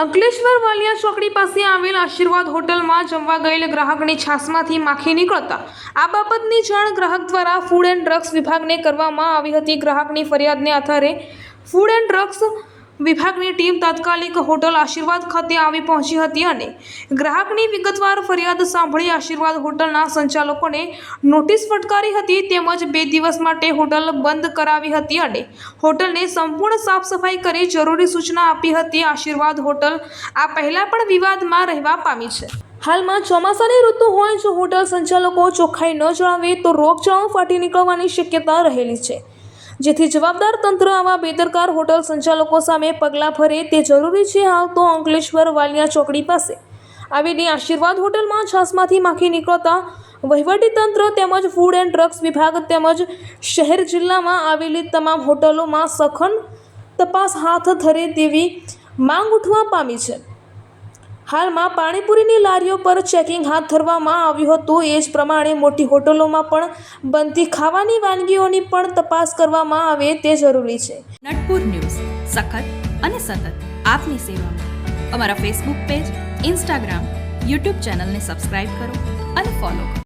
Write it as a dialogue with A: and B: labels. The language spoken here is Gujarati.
A: અંકલેશ્વર વાલિયા ચોકડી પાસે આવેલ આશીર્વાદ હોટલમાં જમવા ગયેલ ગ્રાહકની છાસમાંથી માખી નીકળતા આ બાબતની જાણ ગ્રાહક દ્વારા ફૂડ એન્ડ ડ્રગ્સ વિભાગને કરવામાં આવી હતી. ગ્રાહકની ફરિયાદને આધારે ફૂડ એન્ડ ડ્રગ્સ વિભાગની ટીમ તાત્કાલિક હોટલ આશીર્વાદ ખાતે આવી પહોંચી હતી અને ગ્રાહકની વિગતવાર ફરિયાદ સાંભળી આશીર્વાદ હોટલના સંચાલકોને નોટિસ ફટકારી હતી તેમજ બે દિવસ માટે હોટલ બંધ કરાવી હતી અને હોટલને સંપૂર્ણ સાફ સફાઈ કરી જરૂરી સૂચના આપી હતી. આશીર્વાદ હોટલ આ પહેલાં પણ વિવાદમાં રહેવા પામી છે. હાલમાં ચોમાસાની ઋતુ હોય જો હોટલ સંચાલકો ચોખ્ખાઈ ન જણાવે તો રોગચાળો ફાટી નીકળવાની શક્યતા રહેલી છે. જેથી જવાબદાર તંત્ર આવા બેદરકાર હોટલ સંચાલકો સામે પગલાં ભરે તે જરૂરી છે હાલ તો અંકલેશ્વર વાલિયા ચોકડી પાસે. આવેલી આશીર્વાદ હોટલમાં છાસમાંથી માખી નીકળતા વહીવટીતંત્ર તેમજ ફૂડ એન્ડ ડ્રગ્સ વિભાગ તેમજ શહેર જિલ્લામાં આવેલી તમામ હોટલોમાં સખન તપાસ હાથ ધરે તેવી માંગ ઉઠવા પામી છે. હાલમાં પાણીપુરીની લારીઓ પર ચેકિંગ હાથ ધરવામાં આવ્યું હતું. એ જ પ્રમાણે મોટી હોટલોમાં પણ બનતી ખાવાની વાનગીઓની પણ તપાસ કરવામાં આવે તે જરૂરી છે.
B: નટપુર ન્યૂઝ. સખત અને સતત આપની સેવામાં. અમારા ફેસબુક પેજ ઇન્સ્ટાગ્રામ યુટ્યુબ ચેનલને સબસ્ક્રાઇબ કરો અને ફોલો કરો.